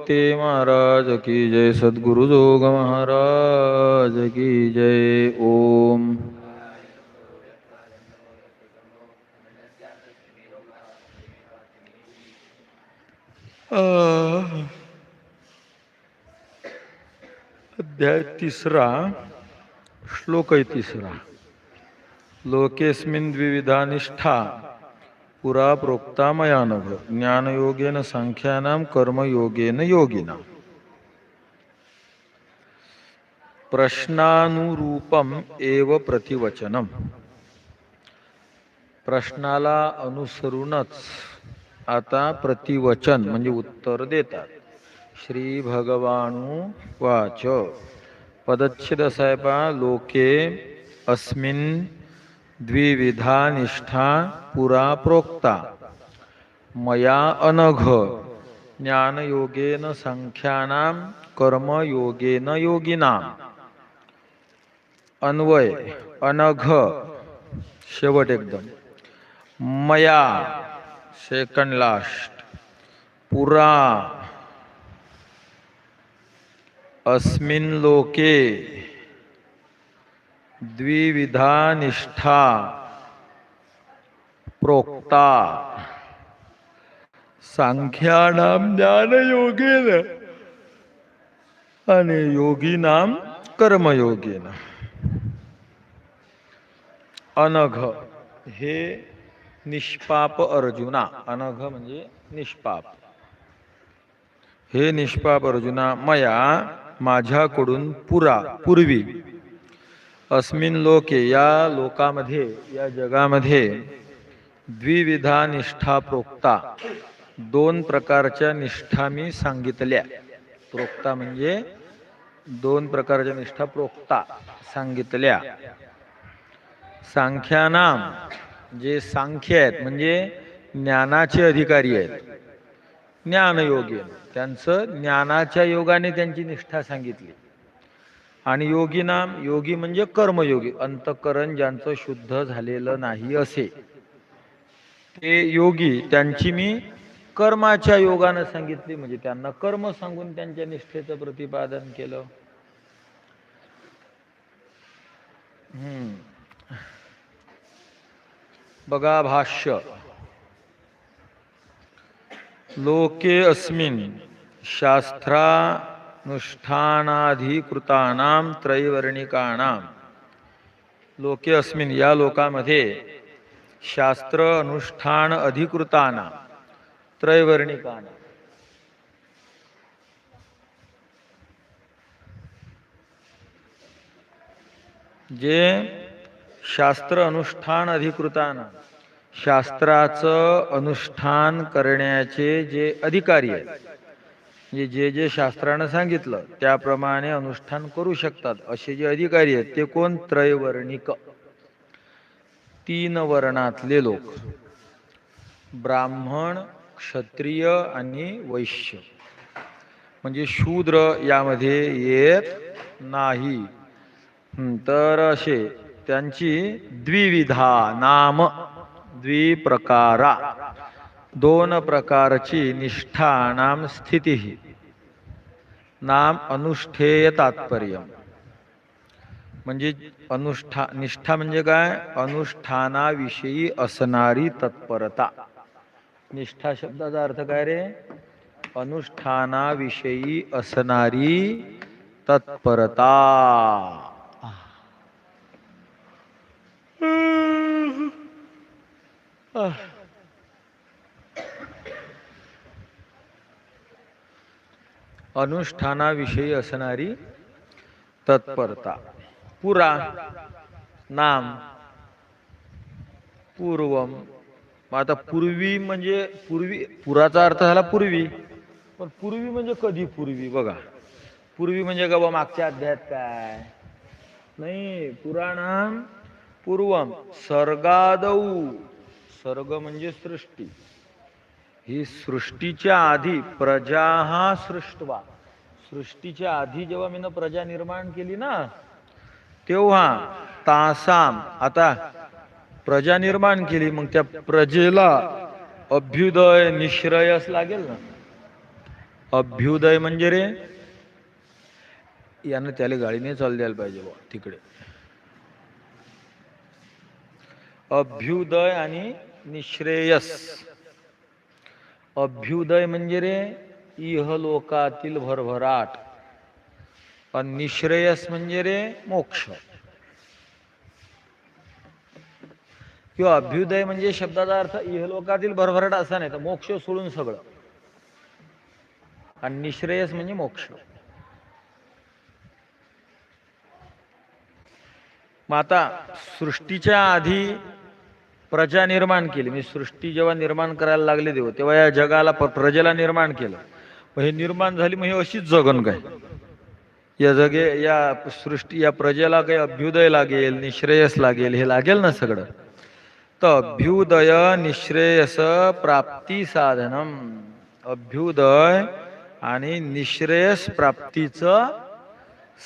वक्ते महाराज की जय सद्गुरु जोग महाराज की जय ओम। अध्याय तिसरा, श्लोक तिसरा। लोकेस्मिन् द्विविधा निष्ठा। पुरा प्रोक्ता मया नभ ज्ञानयोगेन संख्यानाम कर्मयोगेन योगिना। प्रश्नानुरूपम एव प्रतिवचनम। प्रश्नाला अनुसरूनच आता प्रतिवचन म्हणजे उत्तर देतात। श्री भगवानु वाच। पदच्छेद साहेबा लोके अस्मिन् द्विविधा निष्ठा पुरा प्रोक्ता। मया अनघ। ज्ञानयोगेन संख्यानाम कर्मयोगेन योगिनाम अन्वय। अनघ। शेवट एकदम। मया। सेकंड लास्ट पुरा। अस्मिन् लोके। द्विविधा निष्ठा प्रोक्ता। सांख्यानां ज्ञानयोगेन आणि योगीनाम कर्मयोगेन। अनघ हे निष्पाप अर्जुना। अनघ म्हणजे निष्पाप। हे निष्पाप अर्जुना मया माझ्याकडून पुरा पूर्वी अस्मिन लोके या लोकामध्ये या जगामध्ये द्विविधा निष्ठा प्रोक्ता. दोन प्रकारच्या निष्ठा मी सांगितल्या. प्रोक्ता म्हणजे दोन प्रकारच्या निष्ठा प्रोक्ता सांगितल्या. सांख्यानाम जे सांख्य आहेत म्हणजे ज्ञानाचे अधिकारी आहेत. ज्ञानयोगी त्यांचं ज्ञानाच्या योगाने त्यांची निष्ठा सांगितली. आणि योगी नाम योगी म्हणजे कर्मयोगी. अंतकरण ज्यांचं शुद्ध झालेलं नाही असे. ते योगी त्यांची मी कर्माच्या योगानं सांगितली म्हणजे त्यांना कर्म सांगून त्यांच्या निष्ठेचं प्रतिपादन केलं. हम्म. बघा भाष्य. लोके अस्मिन् अनुष्ठानाधिकृतानाम त्रैवर्णिकाणां लोके अस्मिन् या लोकामध्ये शास्त्र अनुष्ठान अधिकृताना त्रैवर्णिकाना। जे शास्त्र अनुष्ठान अधिकृताना शास्त्राचं अनुष्ठान करण्याचे जे अधिकारी आहेत म्हणजे जे जे शास्त्रानं सांगितलं त्याप्रमाणे अनुष्ठान करू शकतात. असे जे अधिकारी आहेत ते कोण? त्रैवर्णिक. तीन वर्णातले लोक. ब्राह्मण क्षत्रिय आणि वैश्य. म्हणजे शूद्र यामध्ये येत नाही. तर असे त्यांची द्विविधा नाम द्विप्रकारा. दोन प्रकारची निष्ठा नाम स्थिती। नाम अनुष्ठेय तात्पर्य म्हणजे अनुष्ठा निष्ठा म्हणजे काय? अनुष्ठानाविषयी असणारी तत्परता। निष्ठा शब्दाचा अर्थ काय रे? अनुष्ठानाविषयी असणारी तत्परता। अनुष्ठानाविषयी असणारी तत्परता. पुरा नाम पूर्वम. मग आता पूर्वी म्हणजे पूर्वी पुराचा अर्थ झाला पूर्वी. पण पूर्वी म्हणजे कधी पूर्वी? बघा. पूर्वी म्हणजे का बा मागच्या अध्यायात काय? नाही पुराणाम पूर्वम. सर्गादौ. सर्ग म्हणजे सृष्टी. ही सृष्टीच्या आधी प्रजा हा सृष्टवा. सृष्टीच्या आधी जेव्हा मी प्रजा निर्माण केली ना तेव्हा तासाम आता प्रजा निर्माण केली मग त्या प्रजेला अभ्युदय निश्रयस लागेल ना. अभ्युदय म्हणजे रे यानं त्याला गाडीने चाल द्यायला पाहिजे बा तिकडे. अभ्युदय आणि निश्रेयस. अभ्युदय म्हणजे रे इहलोकातील भरभराट. पण निश्रेयस म्हणजे रे मोक्ष. किंवा अभ्युदय म्हणजे शब्दाचा अर्थ इहलोकातील भरभराट असा नाही तर मोक्ष सोडून सगळं. आणि निश्रेयस म्हणजे मोक्ष. मग आता सृष्टीच्या आधी प्रजा निर्माण केली. म्हणजे सृष्टी जेव्हा निर्माण करायला लागले देव तेव्हा या जगाला प्रजेला निर्माण केलं. हे निर्माण झाली मग हे अशीच जगन काय? या जगे या सृष्टी या प्रजेला काही अभ्युदय लागेल निश्रेयस लागेल हे लागेल ना सगळं? तर अभ्युदय निश्रेयस प्राप्ती साधनम. अभ्युदय आणि निश्रेयस प्राप्तीचं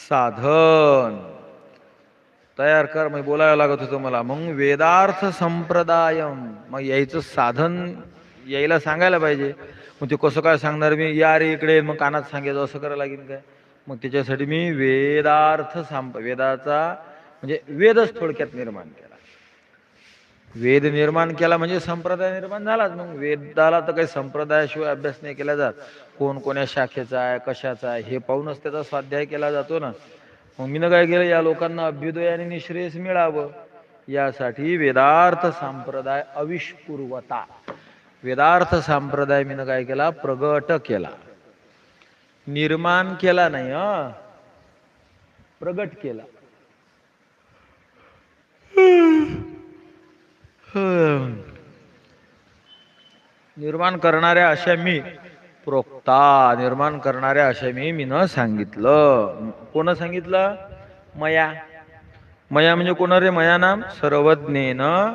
साधन. तयार कर मग बोलायला लागत होतं मला. मग वेदार्थ संप्रदायम. मग यायचं साधन यायला सांगायला पाहिजे. मग ते कसं काय सांगणार मी? या रे इकडे मग कानात सांगायचं असं करायला लागेल काय? मग त्याच्यासाठी मी वेदार्थ सांप वेदाचा म्हणजे वेदच थोडक्यात निर्माण केला. वेद निर्माण केला म्हणजे संप्रदाय निर्माण झालाच. मग वेदाला तर काही संप्रदायाशिवाय अभ्यास नाही केला जात. कोण कोण्या शाखेचा आहे कशाचा आहे हे पाहूनच त्याचा स्वाध्याय केला जातो ना. मग मी काय केलं? या लोकांना अभ्युदय आणि निश्रेयस मिळावं. यासाठी वेदार्थ संप्रदाय अविष्पूर्वता वेदार्थ संप्रदाय मीनं काय केला? प्रगट केला. निर्माण केला नाही अ प्रगट केला. निर्माण करणाऱ्या अशा मी प्रोक्ता निर्माण करणाऱ्या अशा मी मीनं सांगितलं. कोण सांगितलं? मया. मया म्हणजे कोण रे? मया नाम सर्वज्ञेनं.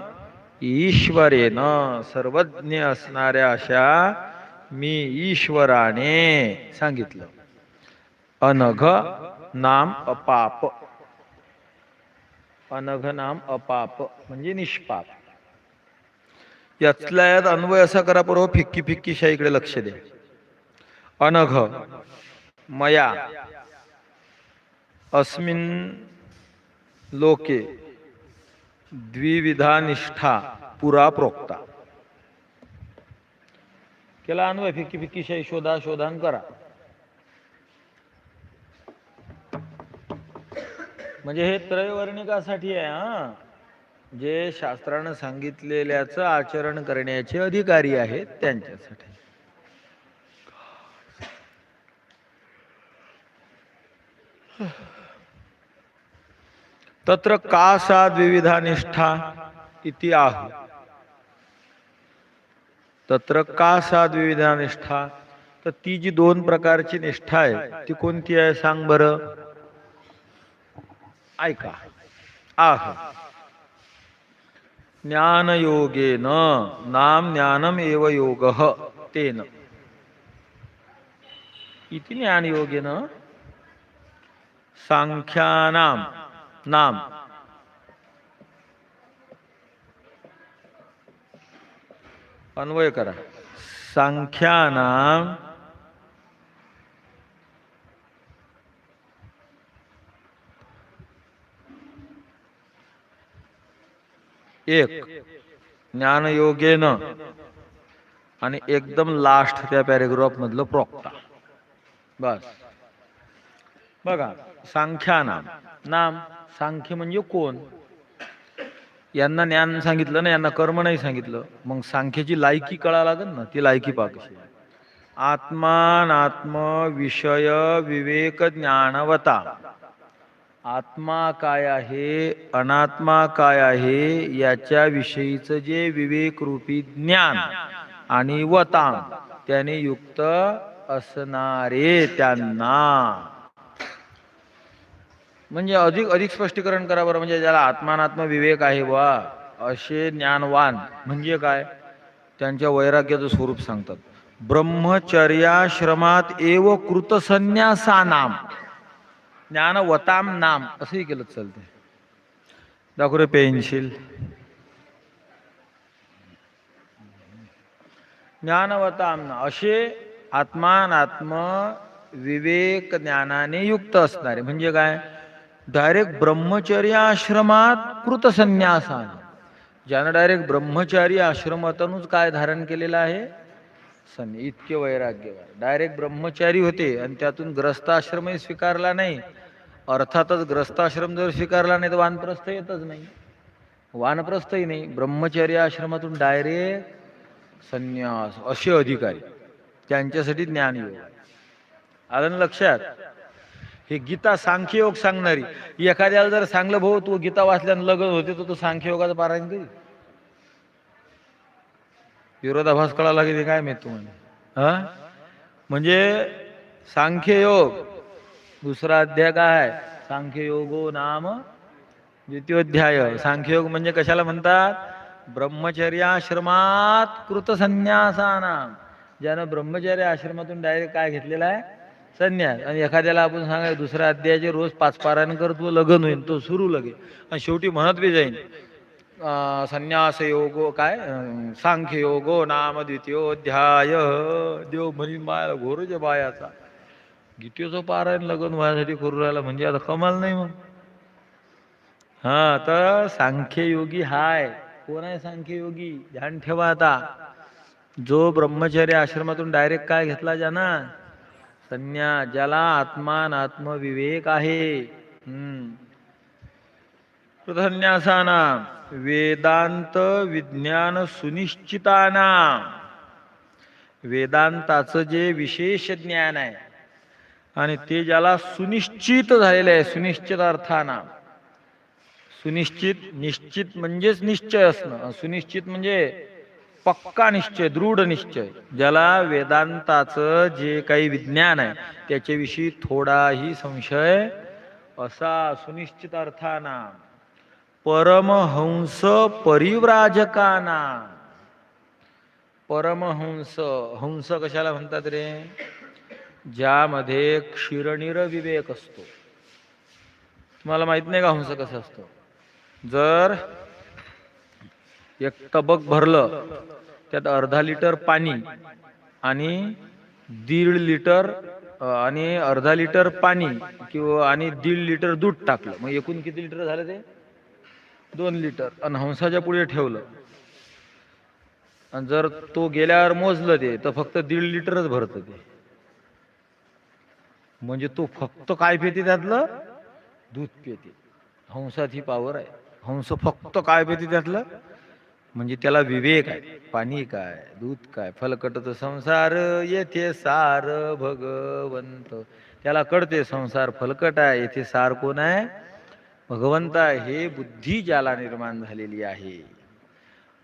ईश्वरेन सर्वज्ञ असणाऱ्या अशा मी ईश्वराने सांगितलं. अनघ नाम अपाप. अनघ नाम अपाप म्हणजे निष्पाप. यातल्या यात अन्वय असा करा बरोबर फिक्की फिक्की शाहीकडे लक्ष द्या अनघ मया. अस्मिन लोके. द्विविधा निष्ठा पुरा प्रोक्ता केला अन्वय फिक्की फिक्की शाही शोधा शोधान करा. म्हणजे हे त्रयवर्णिकासाठी आहे हा. जे शास्त्रानं सांगितलेल्याचं आचरण करण्याचे अधिकारी आहेत त्यांच्यासाठी. तत्र का सा द्विविधा निष्ठा इति आहु। तत्र का सा द्विविधा निष्ठा? तर ती जी दोन प्रकारची निष्ठा आहे ती कोणती आहे सांग बरं? ऐका. आह. ज्ञानयोगेन नाम ज्ञानम एव योग तेन. इति ज्ञानयोगेन सांख्यानाम. नाम. अन्वय करा. सांख्यानाम एक. ज्ञानयोगेन. आणि एकदम लास्ट त्या पॅरेग्राफ मधलं प्रॉक्टा बस. बघा. सांख्या नाम. नाम. सांख्य म्हणजे कोण? यांना ज्ञान सांगितलं ना यांना कर्म नाही सांगितलं. मग सांख्याची लायकी कळा लागेल ना? ती लायकी पाकशी आत्मान आत्म आत्मानात्म विषय विवेक ज्ञानवता. आत्मा काय आहे? अनात्मा काय आहे? याच्या विषयीचं जे विवेक रूपी ज्ञान आणि वतान त्याने युक्त असणारे त्यांना. म्हणजे अधिक अधिक स्पष्टीकरण करा बरं. म्हणजे ज्याला आत्मानात्म विवेक आहे वा असे ज्ञानवान म्हणजे काय? त्यांच्या वैराग्याचं स्वरूप सांगतात. ब्रह्मचर्याश्रमात एव कृतसन्यासा नाम ज्ञानवताम नाम. असंही केलं चालते दाखव रे पेन्सिल. ज्ञानवताम नाम. असे आत्मानात्म विवेक ज्ञानाने युक्त असणारे. म्हणजे काय? डायरेक्ट ब्रह्मचर्य आश्रमात कृतसन्यासान ज्यानं डायरेक्ट ब्रह्मचारी आश्रमातूनच काय धारण केलेलं आहे? सन इतके वैराग्यवान. डायरेक्ट ब्रह्मचारी होते आणि त्यातून ग्रस्ताश्रमही स्वीकारला नाही. अर्थातच ग्रस्ताश्रम जर स्वीकारला नाही तर वानप्रस्थ येतच नाही. वानप्रस्थही नाही. ब्रह्मचर्य आश्रमातून डायरेक्ट संन्यास असे अधिकारी. त्यांच्यासाठी ज्ञान येऊ आलं लक्षात? हे गीता सांख्ययोग सांगणारी. एखाद्याला जर सांगलं भाऊ तू गीता वाचल्यानं लग्न होते तर तू सांख्ययोगाचं पारायण करी. विरोधाभास कळाला की काय माहीत तुम्हाला? हा? म्हणजे सांख्ययोग दुसरा अध्याय काय सांख्ययोगो नाम द्वितीयोध्याय. सांख्ययोग म्हणजे कशाला म्हणतात? ब्रह्मचर्याश्रमात कृत नाम ज्यानं ब्रह्मचर्य आश्रमातून डायरेक्ट काय घेतलेला आहे? संन्यास. आणि एखाद्याला आपण सांगाय दुसऱ्या अध्यायाचे रोज पाच पारायण कर तू लग्न होईल तो सुरू लगे आणि शेवटी म्हणत बी जाईन संन्यास योगो काय? सांख्य योगो नाम द्वितीयोध्याय. देव म्हणी माया घोरचे बायाचा. गीतेचं पारायण लग्न व्हायसाठी करू राहिला म्हणजे आता कमाल नाही मग. हा तर सांख्ययोगी हाय. कोण आहे सांख्य योगी ध्यान ठेवा आता. जो ब्रह्मचर्य आश्रमातून डायरेक्ट काय घेतला ज्याना? संन्यास ज्याला आत्मान आत्मविवेक आहे. हम्म. वेदांत विज्ञान सुनिश्चिताना वेदांताचं जे विशेष ज्ञान आहे आणि ते ज्याला सुनिश्चित झालेलं आहे सुनिश्चित अर्थाना सुनिश्चित निश्चित म्हणजेच निश्चय असणं. सुनिश्चित म्हणजे पक्का निश्चय दृढ निश्चय. ज्याला वेदांताचं जे काही विज्ञान आहे त्याच्याविषयी थोडाही संशय असा सुनिश्चित अर्थाना परमहंस परिव्राजकाना. परमहंस हंस कशाला म्हणतात रे? ज्यामध्ये क्षीरनिर विवेक असतो. तुम्हाला माहीत नाही का हंस कसं असतं? जर एक तबक भरलं त्यात अर्धा लिटर पाणी आणि दीड लिटर आणि अर्धा लिटर पाणी किंवा आणि दीड लिटर दूध टाकलं. मग एकूण किती लिटर झालं ते? दोन लिटर. आणि हंसाच्या पुढे ठेवलं. आणि जर तो गेल्यावर मोजलं ते तर फक्त दीड लिटरच भरतं ते. म्हणजे तो फक्त काय पेते त्यातलं? दूध पेते. हंसात ही पावर आहे. हंस फक्त काय पेते त्यातलं? म्हणजे त्याला विवेक आहे. पाणी काय दूध काय फलकटत संसार येथे सार भगवंत. त्याला कळते संसार फलकट आहे येथे सार कोण आहे? भगवंत आहे. हे बुद्धी ज्याला निर्माण झालेली आहे.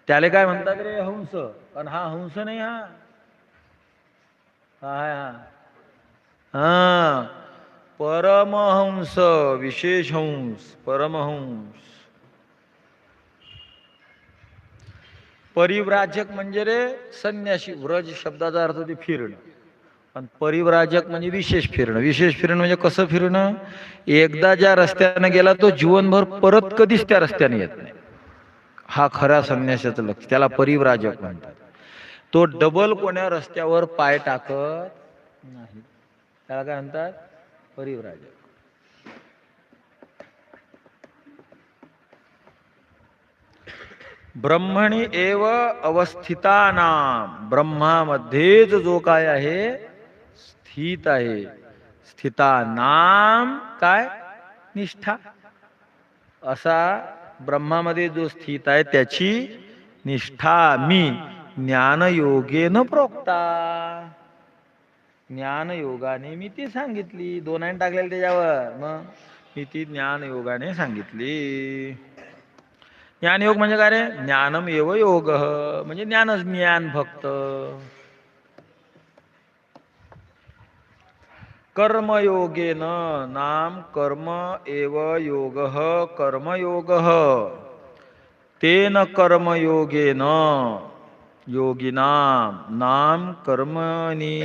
त्याला काय म्हणतात रे हंस? पण हा हंस नाही हा हा हा. हा. परमहंस विशेष हंस परमहंस. परिव्राजक म्हणजे रे संन्यासी व्रज शब्दाचा अर्थ ते फिरणं. पण परिव्राजक म्हणजे विशेष फिरणं. विशेष फिरणं म्हणजे कसं फिरणं? एकदा ज्या रस्त्यानं गेला तो जीवनभर परत कधीच त्या रस्त्याने येत नाही. हा खरा संन्यासाचं लक्ष. त्याला परिव्राजक म्हणतात. तो डबल कोण्या रस्त्यावर पाय टाकत नाही. त्याला काय म्हणतात? परिव्राजक. ब्रह्मणी एव अवस्थिताना. ब्रह्मामध्येच जो काय आहे स्थित आहे. स्थिता नाम काय? निष्ठा. असा ब्रह्मामध्ये जो स्थित आहे त्याची निष्ठा मी ज्ञानयोगेन प्रोक्ता. ज्ञानयोगाने मी ती सांगितली. दोन टाकलेली त्याच्यावर. मग मी ती ज्ञानयोगाने सांगितली. ज्ञानयोग म्हणजे काय रे? ज्ञानम एव योग. म्हणजे ज्ञानच ज्ञान फक्त. कर्मयोगेन नाम कर्म एव योग कर्मयोग तेन कर्मयोगेन योगिनाम नाम कर्मनी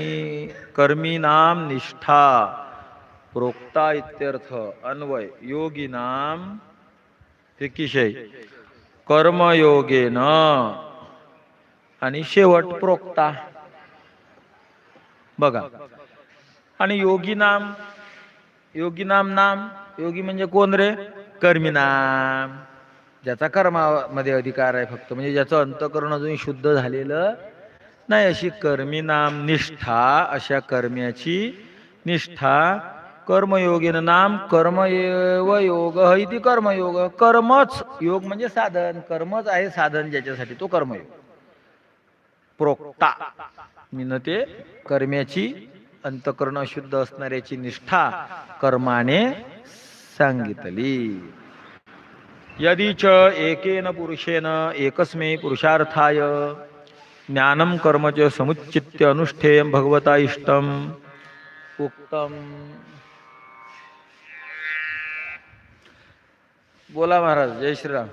कर्मीनाम निष्ठा. प्रोक्ता इत्यर्थ अन्वय. योगिनाम हे किशय कर्मयोगेन. आणि शेवट प्रोक्ता. बघा. आणि योगी नाम योगी नाम नाम योगी म्हणजे कोण रे? कर्मी नाम. ज्याचा कर्मामध्ये अधिकार आहे फक्त. म्हणजे ज्याचं अंतकरण अजून शुद्ध झालेलं नाही अशी कर्मी नाम निष्ठा अशा कर्म्याची निष्ठा कर्मयोगीन नाम कर्मएव योग इति कर्मयोग. कर्मच योग म्हणजे साधन. कर्मच आहे साधन ज्याच्यासाठी तो कर्मयोग. प्रोक्ता. मीन ते कर्म्याची अंतकरण अशुद्ध असणाऱ्याची निष्ठा कर्माने सांगितली. यदि च एकेन पुरुषेन एकस्मै पुरुषार्थाय ज्ञानं कर्म च समुच्चित्य अनुष्ठेयं भगवता इष्टम उक्तम. बोला महाराज जय श्रीराम.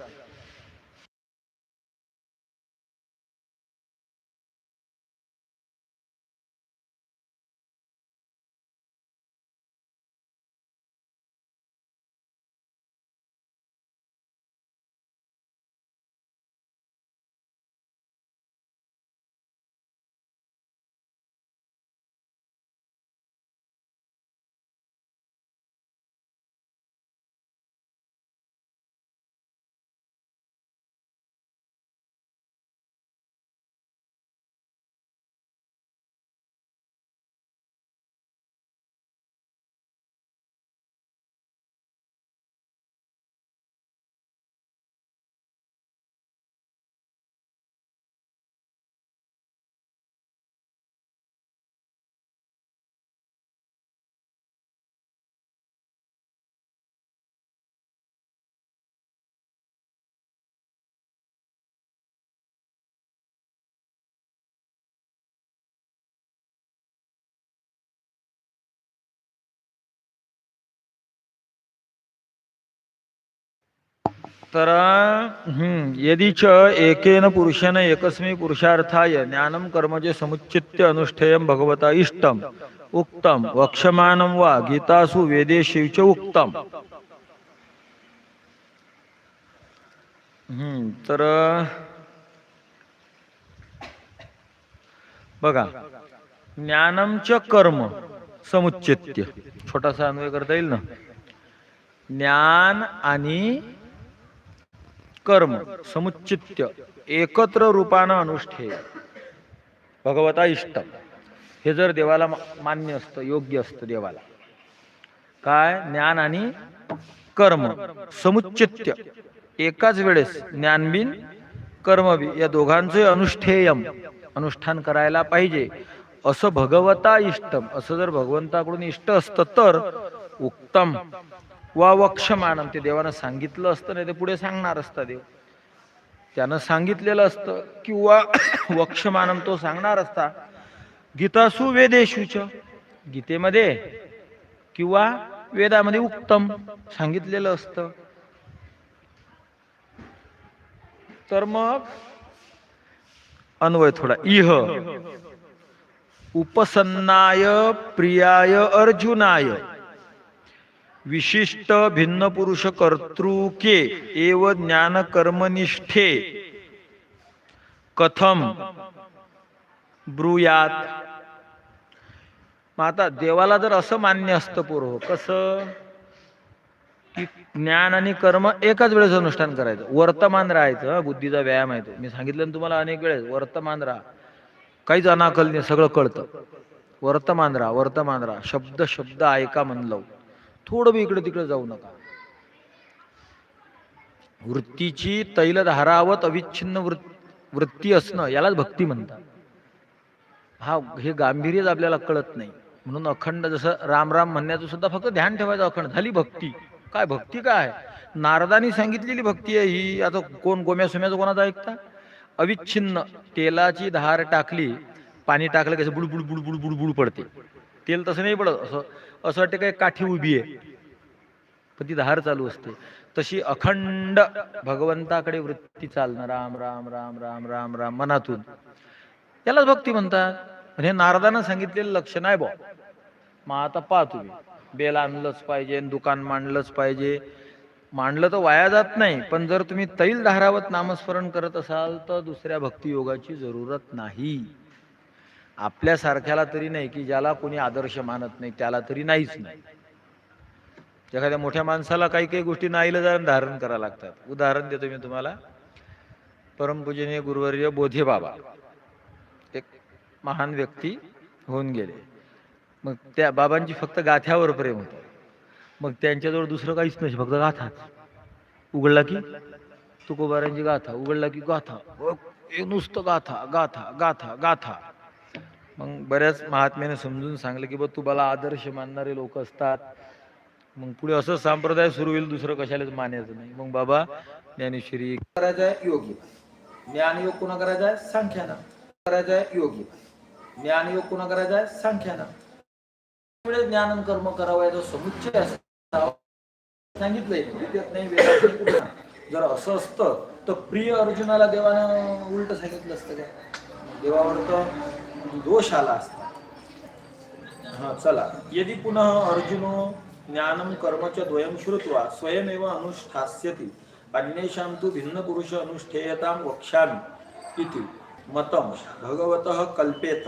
तर हम्म, यदि च एकेन पुरुषेन एकस्मी पुरुषार्थाय ज्ञानं कर्म च समुच्चित्य अनुष्ठेयं भगवता इष्टम उक्तम वक्षमानं वा गीतासु वेदेशी च उक्तम। हम्म, तर बघा ज्ञानं च कर्म समुच्चित्य छोटासा अन्वय करता येईल ना? ज्ञान आणि कर्म समुच्चित्य एकत्र रूपानं अनुष्ठेय. भगवता इष्ट. हे जर देवाला मा- मान्य असतं योग्य असतं देवाला. काय? ज्ञान आणि कर्म समुच्चित्य. एकाच वेळेस ज्ञानबिन कर्मबी या दोघांचे अनुष्ठेयम अनुष्ठान करायला पाहिजे. असं भगवता इष्टम असं जर भगवंताकडून इष्ट असतं तर उत्तम. वा वक्षमानम ते देवानं सांगितलं असतं नाही ते पुढे सांगणार असता देव. त्यानं सांगितलेलं असतं किंवा वक्षमानम तो सांगणार असता. गीतासु वेदेशुच गीतेमध्ये किंवा वेदामध्ये उत्तम सांगितलेलं असतं. तर मग अन्वय थोडा. इह. उपसन्नाय प्रियाय अर्जुनाय. विशिष्ट भिन्न पुरुष कर्तृके एव ज्ञान कर्मनिष्ठे कथम? ब्रूयात। मग आता देवाला जर असं मान्य असतं पूर्व कसं? की ज्ञान आणि कर्म एकाच वेळेस अनुष्ठान करायचं. वर्तमान राहायचं बुद्धीचा व्यायाम आहे तो. मी सांगितलं तुम्हाला अनेक वेळेस वर्तमान राहा. काहीच अनाकल नाही सगळं कळतं. वर्तमान राहा वर्तमान राहा. शब्द शब्द ऐका म्हणलं थोडं बी इकडं तिकडं जाऊ नका. वृत्तीची तैलधारावत अविच्छिन्न वृत् वृत्ती असणं यालाच भक्ती म्हणतात. हा हे गांभीर्यच आपल्याला कळत नाही. म्हणून अखंड जसं राम राम म्हणण्याचं सुद्धा फक्त ध्यान ठेवायचं अखंड. झाली भक्ती. काय भक्ती काय? नारदानी सांगितलेली भक्ती आहे ही. आता कोण गोम्या सोम्याचं कोणाचं ऐकता? अविच्छिन्न तेलाची धार टाकली पाणी टाकलं कसं बुडबुड बुडबुड बुडबुड पडते. तेल तसं नाही पडत. असं असं वाटते काय काठी उभी आहे. पण ती धार चालू असते. तशी अखंड भगवंताकडे वृत्ती चालणं राम राम राम राम राम राम मनातून. यालाच भक्ती म्हणतात. हे नारदानं सांगितलेलं लक्षण आहे बा मग आता पहा तुम्ही बेल आणलंच पाहिजे दुकान मांडलंच पाहिजे. मांडलं तर वाया जात नाही. पण जर तुम्ही तैल धारावत नामस्मरण करत असाल तर दुसऱ्या भक्तियोगाची जरूरत नाही. आपल्यासारख्याला तरी नाही की ज्याला कोणी आदर्श मानत नाही त्याला तरी नाहीच नाही. एखाद्या मोठ्या माणसाला काही काही गोष्टी नाईला जाऊन धारण करावं लागतात. उदाहरण देतो मी तुम्हाला. परमपूजनीय गुरुवर्य बोधे बाबा. एक महान व्यक्ती होऊन गेले. मग त्या बाबांची फक्त गाथ्यावर प्रेम होतं. मग त्यांच्याजवळ दुसरं काहीच नाही फक्त गाथा. उघडला की तुकोबारांची गाथा उघडला की गाथा. अ, नुसतं गाथा गाथा गाथा गाथा. मग बऱ्याच महात्म्याने समजून सांगलं की बा तुम्हाला आदर्श मानणारे लोक असतात. मग पुढे असं संप्रदाय सुरू होईल दुसरं कशालाच मानायचं नाही. मग बाबा ज्ञानेश्वरी करायचा आहे योगी. ज्ञानयोग कोणा करायचा? आहे सांख्यानं करायचा आहे योगी ज्ञानयोग कोणा करायचा? आहे सांख्यानं ज्ञान कर्म करावं याचा समुच्चय सांगितलंय. नाही. जर असं असतं तर प्रिय अर्जुनाला देवानं उलट सांगितलं असतं काय? देवावर तर म्हणजे दोष आला असता. हा चला. यदि पुनः अर्जुनो ज्ञानम कर्मच द्वयं श्रुत्वा स्वयमेव अनुष्ठास्यति अन्येषां तु भिन्न पुरुष अनुष्ठेयतां वक्ष्यामि इति मतं भगवतः कल्पेत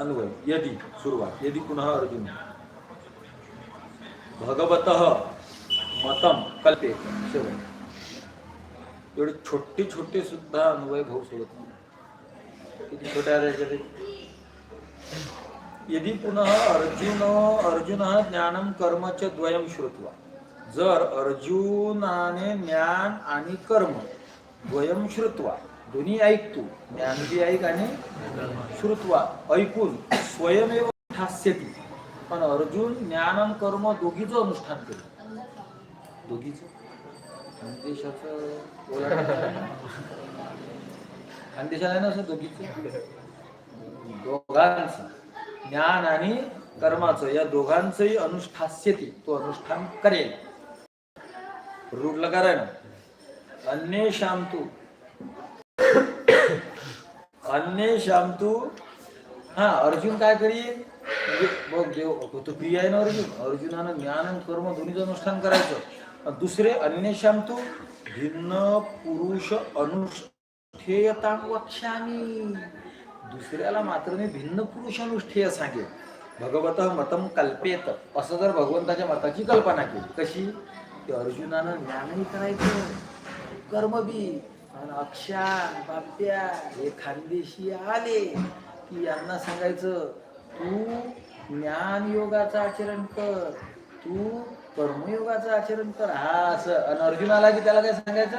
अन्वय. यदि सुरुवात. यदि पुनः अर्जुन। भगवतः मतम कल्पेत शेवट. एवढे छोटे छोटे सुद्धा अन्वय भाऊ सोडत नाही. किती छोट्या यदि पुनः अर्जुन अर्जुन ज्ञानम कर्मच द्वयम श्रुत्वा। जर अर्जुनाने ज्ञान आणि कर्म द्वयम श्रुत्वा दोन्ही ऐकतो ज्ञान बी ऐक आणि श्रुत्वा ऐकून स्वयमेव ठास्यती पण अर्जुन ज्ञान आणि कर्म दोघीचं अनुष्ठान केलं. दोघीचं? खानदेशाचं बोलायला खानदेशाला ना असं दोघीचं? दोघांचं. ज्ञान आणि कर्माचं या दोघांचंही अनुष्ठास्यती तो अनुष्ठान करेल. रुडलं करा अन्य शांतू. अन्य शांतू. हा अर्जुन काय करील? म्हणजे, तो प्रिय आहे ना अर्जुन? अर्जुनानं ज्ञान आणि कर्म दोन्हीचं अनुष्ठान करायचं. दुसरे अन्य शांतू. भिन्न पुरुष अनुष्ठेयता वक्ष्यामी. दुसऱ्याला मात्र मी भिन्न पुरुषानुष्ठेय सांगेल भगवत मतम कल्पेत. असं जर भगवंताच्या मताची कल्पना केली कशी? की अर्जुनानं ज्ञानही करायचं कर्मबी अक्षा बाप्या हे खानदेशी आले की यांना सांगायचं तू ज्ञान योगाचं आचरण कर तू कर्मयोगाचं आचरण कर. हा असं. आणि अर्जुनाला की त्याला काय सांगायचं?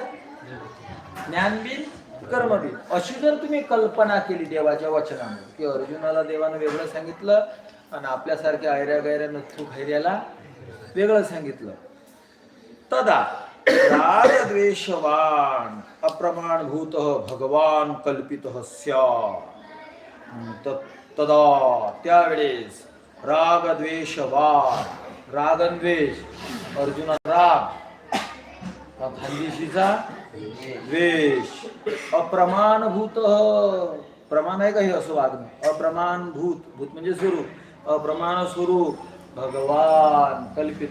ज्ञानबी कर्म दे अशी जर तुम्ही कल्पना केली देवाच्या वचनाने की अर्जुनाला देवानं वेगळं सांगितलं आणि आपल्यासारख्या ऐऱ्या गैऱ्या नथू खैऱ्याला वेगळं सांगितलं. तदा रागद्वेषवान अप्रमाणभूत भगवान कल्पित त- तदा त्यावेळेस रागद्वेषवान रागद्वेष अर्जुना राग खानदेशीचा द्वेष। अप्रमाणभूत। प्रमाण आहे का हे असं वागणं अप्रमाणभूत। भूत म्हणजे स्वरूप। अप्रमाण स्वरूप भगवान कल्पित।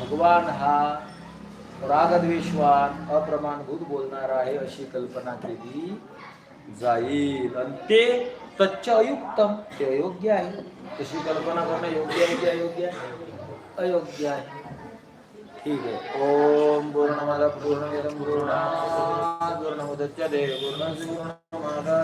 भगवान हा रागद्वेषवान अप्रमाणभूत बोलणारा आहे अशी कल्पना केली जाईल. आणि ते तच्च अयुक्तम ते अयोग्य आहे. तशी कल्पना करणं योग्य आहे की अयोग्य आहे? अयोग्य आहे. ठीक आहे. ओम पूर्णमादा पूर्ण पूर्ण पूर्ण मुदच्य देव पूर्ण पूर्ण